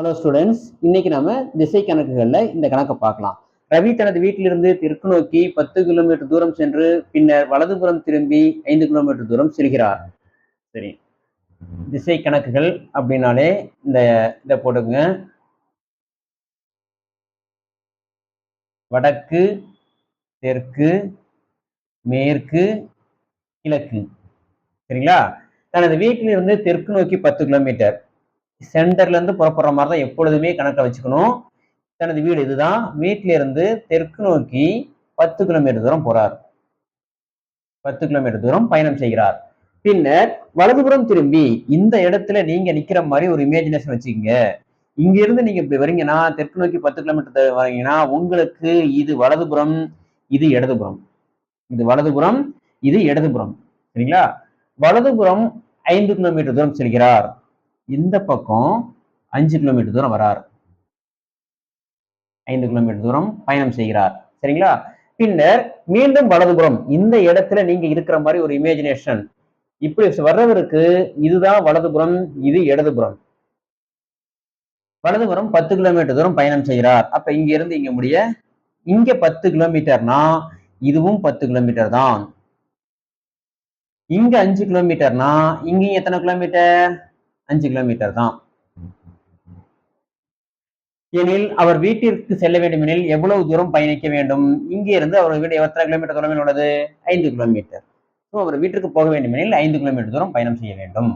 Hello students இன்னைக்கு நம்ம திசை கணக்குகளில் இந்த கணக்கை பார்க்கலாம். ரவி தனது வீட்டிலிருந்து தெற்கு நோக்கி பத்து கிலோமீட்டர் தூரம் சென்று பின்னர் வலதுபுறம் திரும்பி ஐந்து கிலோமீட்டர் தூரம் செல்கிறார். சரி. திசை கணக்குகள் அப்படின்னாலே இந்த இதை போடுங்க வடக்கு தெற்கு மேற்கு கிழக்கு. சரிங்களா? தனது வீட்டிலிருந்து தெற்கு நோக்கி பத்து கிலோமீட்டர். சென்டர்ல இருந்து புறப்படுற மாதிரி தான் எப்பொழுதுமே கணக்கில் வச்சுக்கணும். தனது வீடு இதுதான். வீட்டில இருந்து தெற்கு நோக்கி பத்து கிலோமீட்டர் தூரம் போறார். பத்து கிலோமீட்டர் தூரம் பயணம் செய்கிறார். பின்னர் வலதுபுறம் திரும்பி இந்த இடத்துல நீங்க நிக்கிற மாதிரி ஒரு இமேஜினேஷன் வச்சுக்கோங்க. இங்க இருந்து நீங்க இப்படி வரீங்கன்னா தெற்கு நோக்கி பத்து கிலோமீட்டர் வரீங்கன்னா உங்களுக்கு இது வலதுபுறம் இது இடதுபுறம். இது வலதுபுறம் இது இடதுபுறம். சரிங்களா? வலதுபுறம் ஐந்து கிலோமீட்டர் தூரம் செல்கிறார். இந்த பக்கம் அஞ்சு கிலோமீட்டர் தூரம் வரார். ஐந்து கிலோமீட்டர் தூரம் பயணம் செய்கிறார். சரிங்களா? பின்னர் மீண்டும் வலதுபுறம் இந்த இடத்துல நீங்க இருக்கிற மாதிரி ஒரு இமேஜினேஷன் இப்படி வர்றவருக்கு இதுதான் வலதுபுறம் இது இடதுபுறம். வலதுபுறம் பத்து கிலோமீட்டர் தூரம் பயணம் செய்கிறார். அப்ப இங்க இருந்து இங்க முடிய இங்க பத்து கிலோமீட்டர்னா இதுவும் பத்து கிலோமீட்டர் தான். இங்க அஞ்சு கிலோமீட்டர்னா இங்கேயும் எத்தனை கிலோமீட்டர்? அஞ்சு கிலோமீட்டர் தான். எனில் அவர் வீட்டிற்கு செல்ல வேண்டும் எனில் எவ்வளவு தூரம் பயணிக்க வேண்டும்? இங்கிருந்து அவர் வீடு எத்தனை கிலோமீட்டர் தொலைவில் உள்ளது? ஐந்து கிலோமீட்டர். ஸோ அவர் வீட்டிற்கு போக வேண்டும் எனில் ஐந்து கிலோமீட்டர் தூரம் பயணம் செய்ய வேண்டும்.